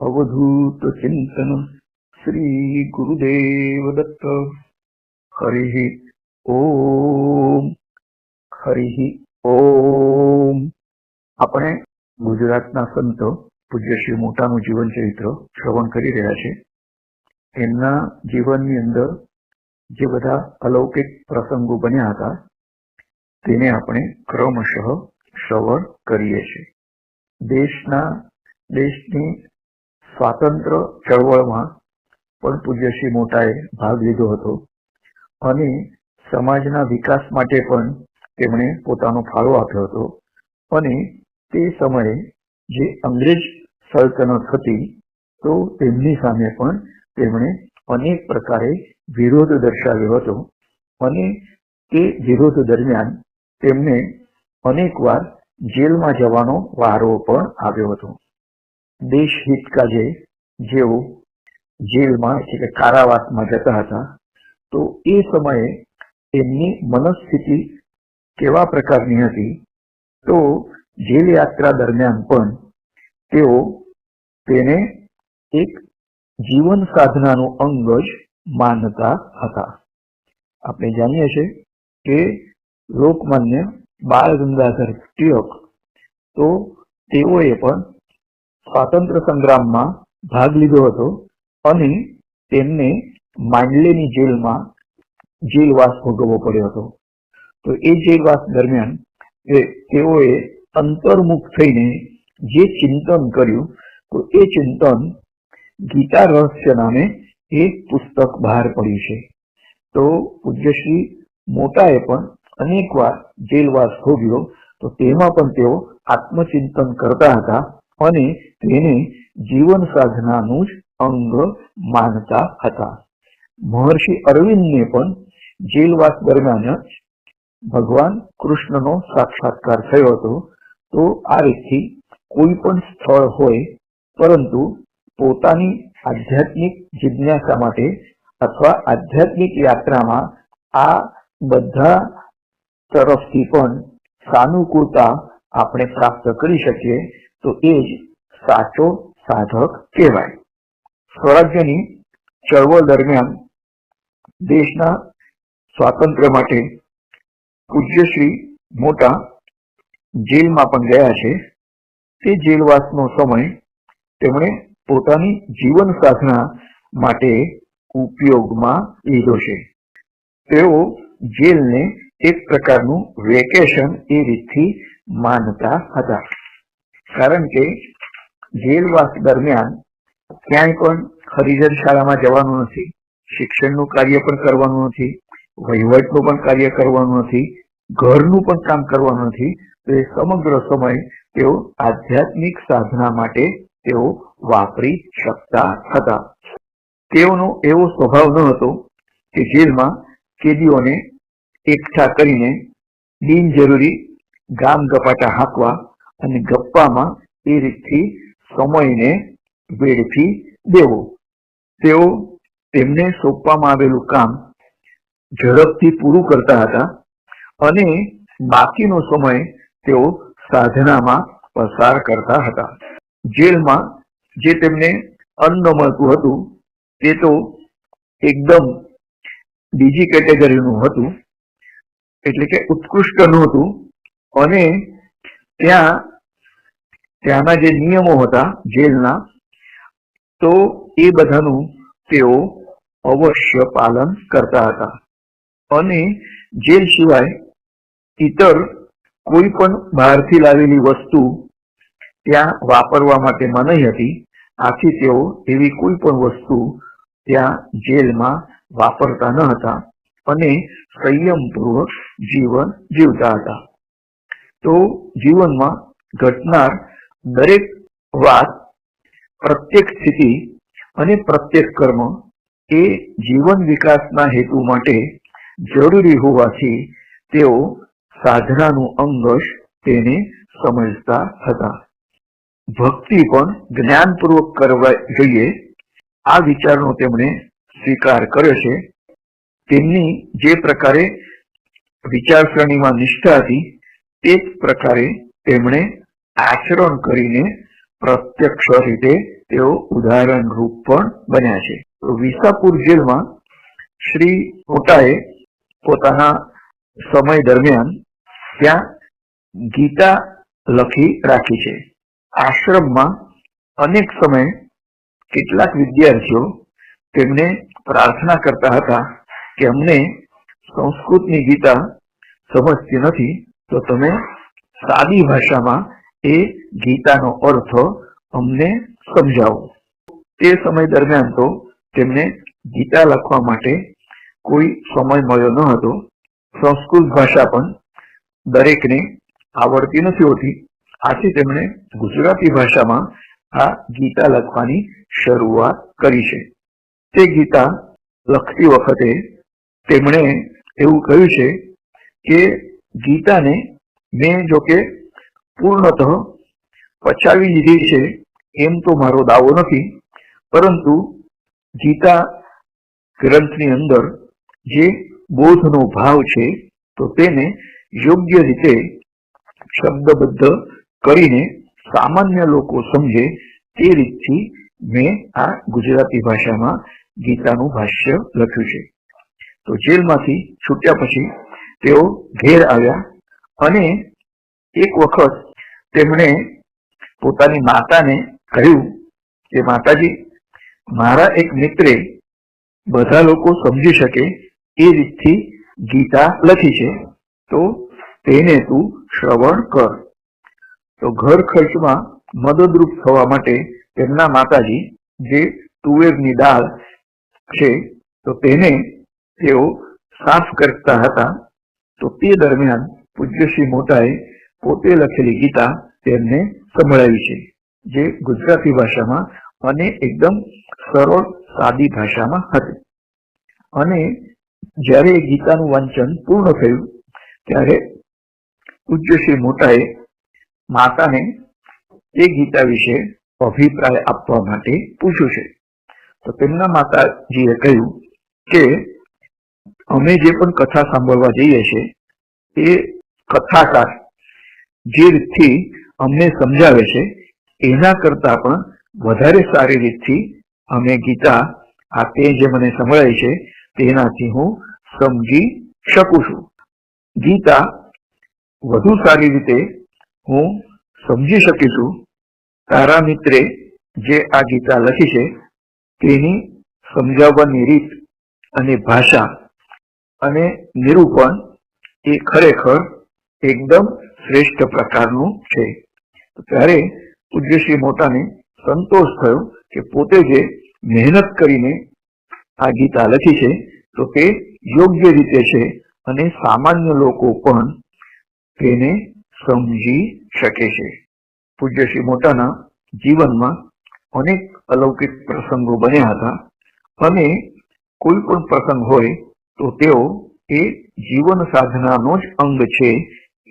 अवधूत चिंतन श्री गुरुदेव दत्त हरिः ઓમ હરિ ઓમ આપણે ગુજરાતના સંતો પૂજ્ય શ્રી મોટાનું જીવન ચરિત્ર શ્રવણ કરી રહ્યા છે એમના જીવનની અંદર જે બધા અલૌકિક પ્રસંગો બન્યા હતા તેને આપણે ક્રમશઃ શ્રવણ કરીએ છીએ દેશના દેશની સ્વાતંત્ર્ય ચળવળમાં પણ પૂજ્યશ્રી મોટાએ ભાગ લીધો હતો અને સમાજના વિકાસ માટે પણ તેમણે પોતાનો ફાળો આપ્યો હતો. અને તે સમયે જે અંગ્રેજ સલ્તનત હતી, તો તેમની સામે પણ તેમણે અનેક પ્રકારે વિરોધ દર્શાવ્યો હતો અને તે વિરોધ દરમિયાન તેમને અનેકવાર જેલમાં જવાનો વારો પણ આવ્યો હતો. દેશ હિત કાજે જેઓ જેલમાં એટલે કે કારાવાસમાં જતા હતા, તો એ સમયે એમની મનસ્થિતિ કેવા પ્રકારની હતી? તો જેલ યાત્રા દરમિયાન પણ તેઓ તેને એક જીવન સાધનાનું અંગ જ માનતા હતા. આપણે જાણીએ છીએ કે લોકમાન્ય બાળ ગંગાધર ટિળક તો તેઓએ પણ સ્વાતંત્ર્ય સંગ્રામમાં ભાગ લીધો હતો અને તેમને માંડલેની જેલમાં જેલવાસ ભોગવવો પડ્યો હતો. તો એ જેલવાસ દરમિયાન તેઓએ અંતર્મુખ થઈને જે ચિંતન કર્યું, તો એ ચિંતન ગીતા રહસ્ય નામે એક પુસ્તક બહાર પડ્યું છે. તો પૂજ્યશ્રી મોટાએ પણ અનેકવાર જેલવાસ ભોગ્યો, તો તેમાં પણ તેઓ આત્મચિંતન કરતા હતા અને તેને જીવન સાધનાનું જ અંગ માનતા હતા. મહર્ષિ અરવિંદને પણ જેલવાસ દરમિયાન જ ભગવાન કૃષ્ણનો સાક્ષાત્કાર થયો હતો. તો આ રીતથી કોઈ પણ સ્થળ હોય, પરંતુ પોતાની આધ્યાત્મિક જિજ્ઞાસા માટે અથવા આધ્યાત્મિક યાત્રામાં આ બધા તરફથી પણ સાનુકૂળતા આપણે પ્રાપ્ત કરી શકીએ તો એ જ સાચો સાધક કહેવાય. સ્વરાજ્યની ચળવળ દરમિયાન દેશના સ્વાતંત્ર્ય માટે પૂજ્યશ્રી મોટા જેલમાં પણ ગયા છે. તે જેલવાસનો સમય તેમણે પોતાની જીવન સાધના માટે ઉપયોગમાં લીધો છે. તેઓ જેલને એક પ્રકારનું વેકેશન એ રીતથી માનતા હતા. કારણ કે જેલવાસ દરમિયાન ક્યાંય પણ હરિજન શાળામાં જવાનું નથી, શિક્ષણનું કાર્ય પણ કરવાનું નથી, વહીવટનું પણ કાર્ય કરવાનું નથી, ઘરનું પણ કામ કરવાનું નથી, તો એ સમગ્ર સમય તેઓ આધ્યાત્મિક સાધના માટે તેઓ વાપરી શકતા હતા. તેઓનો એવો સ્વભાવ ન હતો કે જેલમાં કેદીઓને એકઠા કરીને બિનજરૂરી ગામ ગપાટા હાંકવા અને ગપ્પામાં એ રીતથી સમયને વેડફી દેવો. તેઓ તેમને સોંપવામાં આવેલું કામ ઝડપથી પૂરું કરતા હતા અને બાકીનો સમય તેઓ સાધનામાં પસાર કરતા હતા. જેલમાં જે તેમને અન્ન મળતું હતું તે તો એકદમ બીજી કેટેગરીનું હતું. એટલે કે ઉત્કૃષ્ટ નહોતું અને ત્યાં ત્યાંના જે નિયમો હતા જેલના, તો એ બધાનું તેઓ અવશ્ય પાલન કરતા હતા. અને જેલ સિવાય ઇતર કોઈ પણ બહારથી લાવેલી વસ્તુ ત્યાં વાપરવા માટે મનાઈ હતી. આથી તેઓ એવી કોઈ પણ વસ્તુ ત્યાં જેલમાં વાપરતા ન હતા અને સંયમપૂર્વક જીવન જીવતા હતા. તો જીવનમાં ઘટનાર દરેક વાત, પ્રત્યેક સ્થિતિ અને પ્રત્યેક કર્મ એ જીવન વિકાસના હેતુ માટે જરૂરી હોવાથી તેઓ સાધનાનું અંગશ તેને સમજતા હતા. ભક્તિ પણ જ્ઞાનપૂર્વક કરવા જોઈએ. આ વિચારનો તેમણે સ્વીકાર કર્યો છે. તેમની જે પ્રકારે વિચારસરણીમાં નિષ્ઠા હતી, તે જ પ્રકારે તેમણે આચરણ કરીને પ્રત્યક્ષ રીતે તેઓ ઉદાહરણ રૂપ પણ બન્યા છે. વિસાપુર જેલમાં શ્રી મોટાએ પોતાના સમય દરમિયાન ત્યાં ગીતા લખી રાખી છે. આશ્રમમાં અનેક સમયે કેટલાક વિદ્યાર્થીઓ તેમને પ્રાર્થના કરતા હતા કે અમને સંસ્કૃતની ગીતા સમજતી નથી, તો તમે સાદી ભાષામાં એ ગીતાનો અર્થ અમને સમજાવો. તે સમય દરમિયાન તો તેમને ગીતા લખવા માટે કોઈ સમય મળ્યો ન હતો. સંસ્કૃત ભાષા પણ દરેકને આવડતી નથી હોતી. આથી તેમણે ગુજરાતી ભાષામાં આ ગીતા લખવાની શરૂઆત કરી છે. તે ગીતા લખતી વખતે તેમણે એવું કહ્યું છે કે ગીતાને મેં જો કે પૂર્ણતઃ પચાવી લીધી છે, એમ તો મારો દાવો નથી, પરંતુ ગીતા ગ્રંથની અંદર જે બોધનો ભાવ છે, તો તેને યોગ્ય રીતે શબ્દબદ્ધ કરીને સામાન્ય લોકો સમજે તે રીતથી મેં આ ગુજરાતી ભાષામાં ગીતાનું ભાષ્ય લખ્યું છે. તો જેલમાંથી છૂટ્યા પછી તેઓ ઘેર આવ્યા અને એક વખત તેમણે પોતાની માતાને કહ્યું કે, માતાજી, મારા એક મિત્રે બધા લોકો સમજી શકે એ રીતથી ગીતા લખી છે, તો તેને તું શ્રવણ કર. તો ઘર ખર્ચમાં મદદરૂપ થવા માટે તેમના માતાજી જે તુવેરની દાળ છે, તો તેને તેઓ સાફ કરતા હતા. તો તે દરમિયાન પૂજ્યશ્રી મોટાએ પોતે લખેલી ગીતા તેમને સંભળાવી છે, જે ગુજરાતી ભાષામાં અને એકદમ સરળ, સાદી ભાષામાં હતી. અને જ્યારે ગીતાનું વાંચન પૂર્ણ થયું, ત્યારે પૂજ્ય મોટાએ માતાને એ ગીતા વિશે અભિપ્રાય આપવા માટે પૂછ્યું છે. તો તેમના માતાજીએ કહ્યું કે, અમે જે પણ કથા સાંભળવા જઈએ છીએ, એ કથાકાર જે રીતથી અમને સમજાવે છે, એના કરતા પણ વધારે સારી રીતથી અમે ગીતા, આ તે જે મને સંભળાય છે, તેનાથી હું સમજી શકું છું. ગીતા વધુ સારી રીતે હું સમજી શકીશું તારા મિત્રે જે આ ગીતા લખી છે, તેની સમજાવવાની રીત અને ભાષા અને નિરૂપણ એ ખરેખર એકદમ શ્રેષ્ઠ પ્રકારનું છે. ત્યારે પૂજ્યશ્રી મોટાને સંતોષ થયો કે પોતે જે મહેનત કરીને આ ગીતા લખી છે, તો તે યોગ્ય રીતે છે અને સામાન્ય લોકો પણ તેને સમજી શકે છે. પૂજ્ય શ્રી મોટાના જીવનમાં અનેક અલૌકિક પ્રસંગો બન્યા હતા અને કોઈ પણ પ્રસંગ હોય તો તેઓ એ જીવન સાધનાનો જ અંગ છે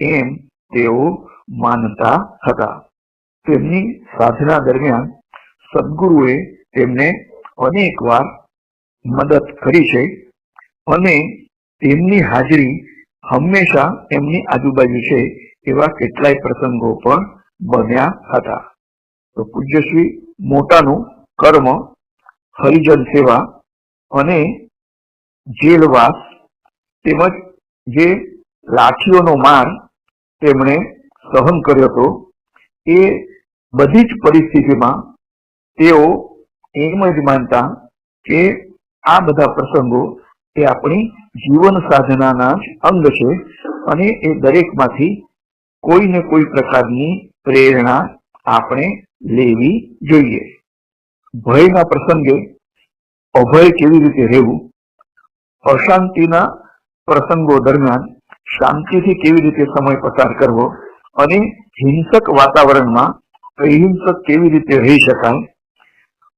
એમ તેઓ માનતા હતા. તેમની સાધના દરમિયાન સદગુરુએ તેમને અનેક મદદ કરી છે અને તેમની હાજરી હંમેશા એમની આજુબાજુ છે એવા કેટલાય પ્રસંગો પણ બન્યા હતા. તો પૂજ્યશ્રી મોટાનું કર્મ, હરિજન સેવા અને જેલવાસ તેમજ જે લાઠીઓનો માર તેમણે સહન કર્યો હતો. એ બધી જ પરિસ્થિતિમાં તેઓ એમ જ માનતા કે આ બધા પ્રસંગો એ આપણી જીવન સાધનાના જ અંગ છે અને એ દરેકમાંથી કોઈ ને કોઈ પ્રકારની પ્રેરણા આપણે લેવી જોઈએ. ભયના પ્રસંગે અભય કેવી રીતે રહેવું? અશાંતિના પ્રસંગો દરમિયાન શાંતિથી કેવી રીતે સમય પસાર કરવો અને હિંસક વાતાવરણમાં અહિંસક કેવી રીતે રહી શકાય,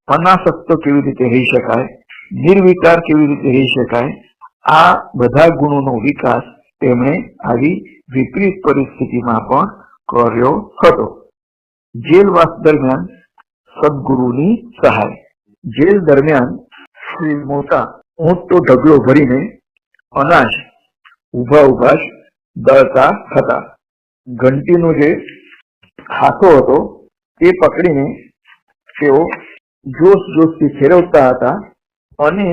અનાસક્ત કેવી રીતે રહી શકાય, નિર્વિકાર કેવી રીતે રહી શકાય, આ બધા ગુણોનો વિકાસ તેમણે આવી વિપરીત પરિસ્થિતિમાં પણ કર્યો હતો. જેલવાસ દરમિયાન સદગુરુની સહાય. જેલ દરમિયાન શ્રી મોટા ઊંટો ઢગલો ભરીને અનાજ ઊભા ઊભા જ દળતા હતા. ઘંટીનો જે હાથો હતો તે પકડીને તેઓ જોશ જોશથી ફેરવતા હતા અને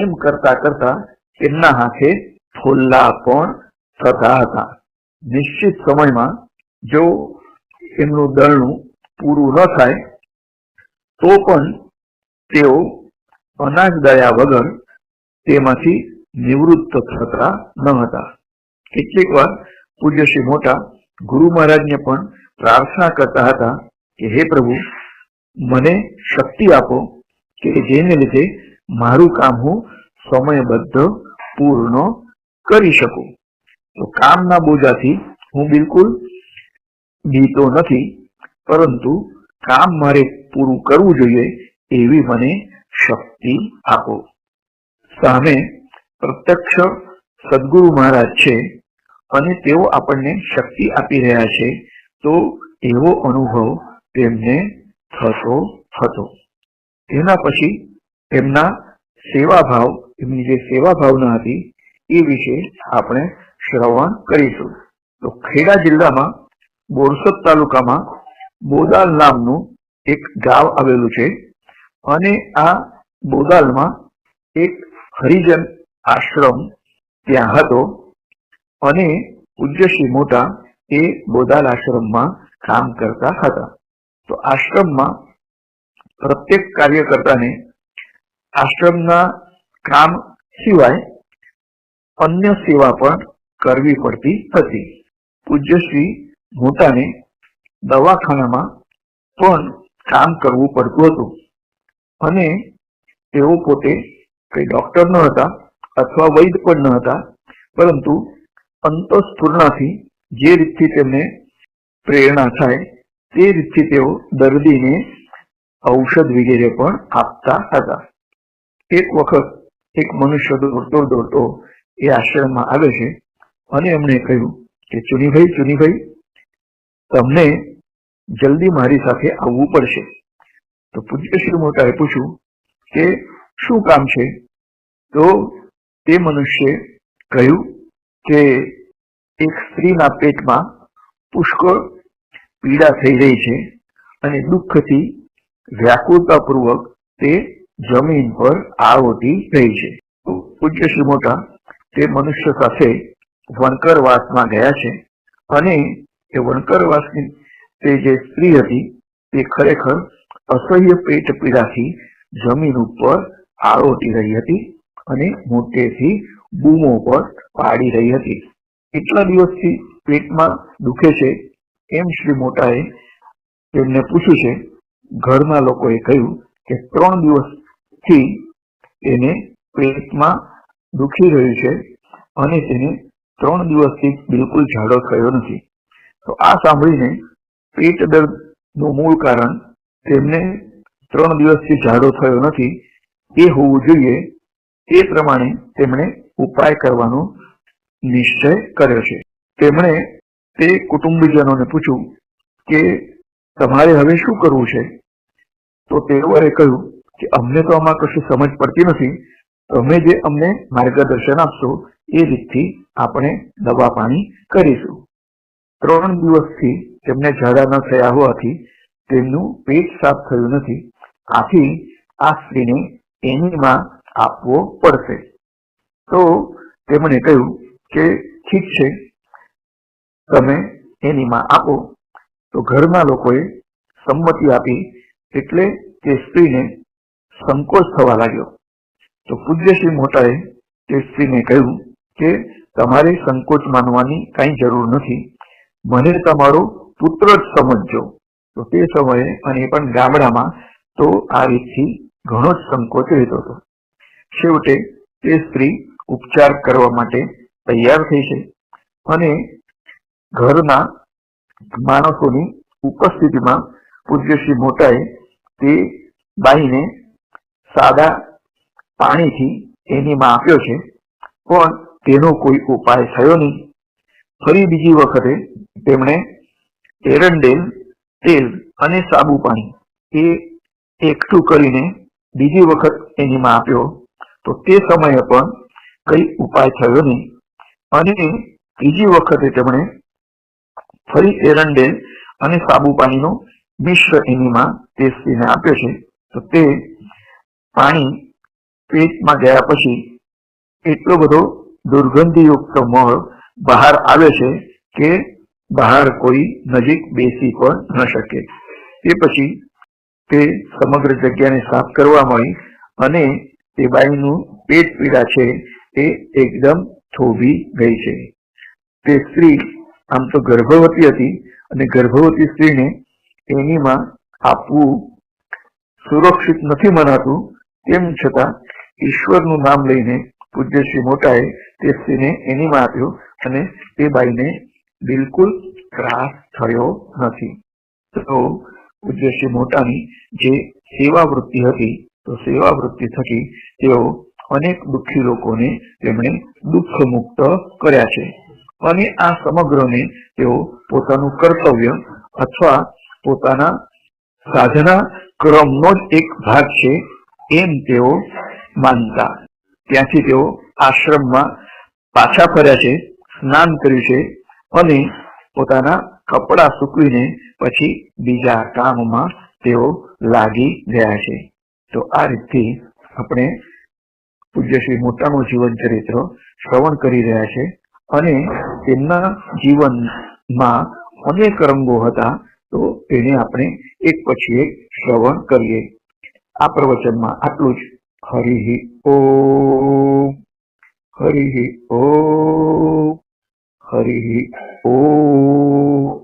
એમ કરતા કરતા એમના હાથે ફોલ્લા પણ થતા હતા. નિશ્ચિત સમયમાં જો એમનું દળનું પૂરું ન થાય, તો પણ તેઓ અનાજ દયા વગર તેમાંથી નિવૃત્ત થતા ન હતા. કેટલીક વાર પૂજ્ય શ્રી મોટા ગુરુ મહારાજને પણ પ્રાર્થના કરતા હતા કે, હે પ્રભુ, મને શક્તિ આપો કે જેને લીધે મારું કામ હું સમયબદ્ધ પૂર્ણ કરી શકું. તો કામના બોજાથી હું બિલકુલ બીતો નથી, પરંતુ કામ મારે પૂરું કરવું જોઈએ એવી મને શક્તિ આપો. સામે પ્રત્યક્ષ સદગુરુ મહારાજ છે અને તેઓ આપણને શક્તિ આપી રહ્યા છે, તો એવો અનુભવ તેમને થતો હતો. તેના પછી એમના સેવાભાવ, એમની જે સેવા ભાવના હતી, એ વિશે આપણે શ્રવણ કરીશું. તો ખેડા જિલ્લામાં બોરસદ તાલુકામાં બોદાલ નામનું એક ગામ આવેલું છે અને આ બોદાલમાં એક હરિજન આશ્રમ ત્યાં હતો અને પૂજ્ય મોટા એ બોદાલ આશ્રમમાં કામ કરતા હતા. તો આશ્રમમાં પ્રત્યેક કાર્યકર્તાને આશ્રમના કામ સિવાય અન્ય સેવા પણ કરવી પડતી હતી. પૂજ્યશ્રી મોટાને દવાખાનામાં પણ કામ કરવું પડતું હતું અને તેઓ પોતે કઈ ડોક્ટર ન હતા અથવા વૈદ પણ ન હતા. પરંતુ અંતસ્ફૂર્ણાથી જે રીતથી તેમને પ્રેરણા થાય, તે રીતથી તેઓ દર્દીને ઔષધ વગેરે પણ આપતા હતા. એક વખત એક મનુષ્ય દોડતો દોડતો એ આશ્રમમાં આવે છે અને એમણે કહ્યું કે ચુનીભાઈ ચુનીભાઈ તમને જલ્દી મારી સાથે આવવું પડશે. તો પૂજ્ય શ્રી મોટાએ પૂછ્યું કે, શું કામ છે? તો તે મનુષ્ય કહ્યું કે એક સ્ત્રીના પેટમાં પુષ્કળ પીડા થઈ રહી છે અને દુઃખથી વ્યાકુળતાપૂર્વક તે જમીન પર આરોટી રહી છે. પૂજ્ય શ્રી મોટા તે મનુષ્ય સાથે વણકરવાસમાં ગયા છે અને એ વણકરવાસની તે જે સ્ત્રી હતી તે ખરેખર અસહ્ય પેટ પીડાથી જમીન ઉપર આરોટી રહી હતી. અને મોટેથી બૂમો પર પાડી રહી હતી. કેટલા દિવસથી પેટમાં દુખે છે એમ શ્રી મોટાએ તેમને પૂછ્યું છે. ઘરના લોકોએ કહ્યું કે ત્રણ દિવસથી તેને પેટમાં દુખી રહ્યું છે અને તેને ત્રણ દિવસથી બિલકુલ ઝાડો થયો નથી. તો આ સાંભળીને પેટ દર્દનું મૂળ કારણ તેમને ત્રણ દિવસથી ઝાડો થયો નથી એ હોવું જોઈએ એ પ્રમાણે તેમણે ઉપાય કરવાનો નિશ્ચય કર્યો છે. તેમણે તે કુટુંબીજનોને પૂછ્યું કે, તમારે હવે શું કરવું છે? તો તેઓએ કહ્યું કે, અમને તો આમાં કશું સમજ પડતી નથી. તમે જે અમને માર્ગદર્શન આપશો, એ રીતથી આપણે દવા પાણી કરીશું. ત્રણ દિવસથી તેમને ઝાડા ન થયા હોવાથી તેમનું પેટ સાફ થયું નથી. આથી આ સ્ત્રીને એનીમાં આપવો પડશે. તો તેમણે કહ્યું કે ઠીક છે, તમે એનીમાં આપો. તો ઘરના લોકોએ સંમતિ આપી એટલે તે સ્ત્રીને સંકોચ થવા લાગ્યો. તો પૂજ્યશ્રી મોટાએ તે સ્ત્રીને કહ્યું કે, તમારે સંકોચ માનવાની કઈ જરૂર નથી. મને તમારો પુત્ર જ સમજજો. તો તે સમયે અને પણ ગામડામાં તો આ રીતથી ઘણો જ સંકોચ રહેતો હતો. છેવટે તે સ્ત્રી ઉપચાર કરવા માટે તૈયાર થઈ છે અને ઘરના માણસોની ઉપસ્થિતિમાં પૂજ્યશ્રી મોટાએ તે બાઈને સાદા પાણીથી એનીમાં આપ્યો છે, પણ તેનો કોઈ ઉપાય થયો નહીં. ફરી બીજી વખતે તેમણે એરંડેલ તેલ અને સાબુ પાણી એ એકઠું કરીને બીજી વખત એનીમાં આપ્યો તો તે સમયે પણ કઈ ઉપાય થયો નહીં. અને ત્રીજી વખતે તેમણે ફરી એરંડેલ અને સાબુ પાણીનો મિશ્ર એનીમાં તે સ્ત્રીને આપ્યો છે. તો તે પાણી પેટમાં ગયા પછી એટલો બધો દુર્ગંધયુક્ત મળ બહાર આવે છે કે બહાર કોઈ નજીક બેસી પણ ન શકે. તે પછી તે સમગ્ર જગ્યાને સાફ કરવા મળી અને તે બાઈનું પેટ પીડા છે, તે એકદમ થોભી ગઈ છે. તે સ્ત્રી આમ તો ગર્ભવતી હતી અને ગર્ભવતી સ્ત્રીને એનીમાં આપવું સુરક્ષિત નથી મનાતું, તેમ છતાં ઈશ્વરનું નામ લઈને પૂજ્ય મોટાએ તે સ્ત્રીને એનીમાં આપ્યો અને તે બાઈને બિલકુલ ત્રાસ થયો નથી. તો પૂજ્ય મોટાની જે સેવા વૃત્તિ હતી તો સેવા વૃત્તિ થકી તેઓ અનેક દુઃખી લોકોને તેમણે દુઃખ મુક્ત કર્યા છે. અને આ સમગ્રને તેઓ પોતાનું કર્તવ્ય અથવા પોતાના સાધના ક્રમનો જ એક ભાગ છે એમ તેઓ માનતા. ત્યાંથી તેઓ આશ્રમમાં પાછા ફર્યા છે, સ્નાન કર્યું છે અને પોતાના કપડા સૂકવીને પછી બીજા કામમાં તેઓ લાગી ગયા છે. તો આ રીતથી આપણે પૂજ્ય શ્રી મોટાનું જીવન ચરિત્ર શ્રવણ કરી રહ્યા છે અને તેમના જીવનમાં અનેક રંગો હતા, તો તેને આપણે એક પછી એક શ્રવણ કરીએ. આ પ્રવચનમાં આટલું જ. હરિ ઓ હરિ ઓ, હરિ ઓમ